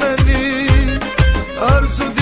beni Arzu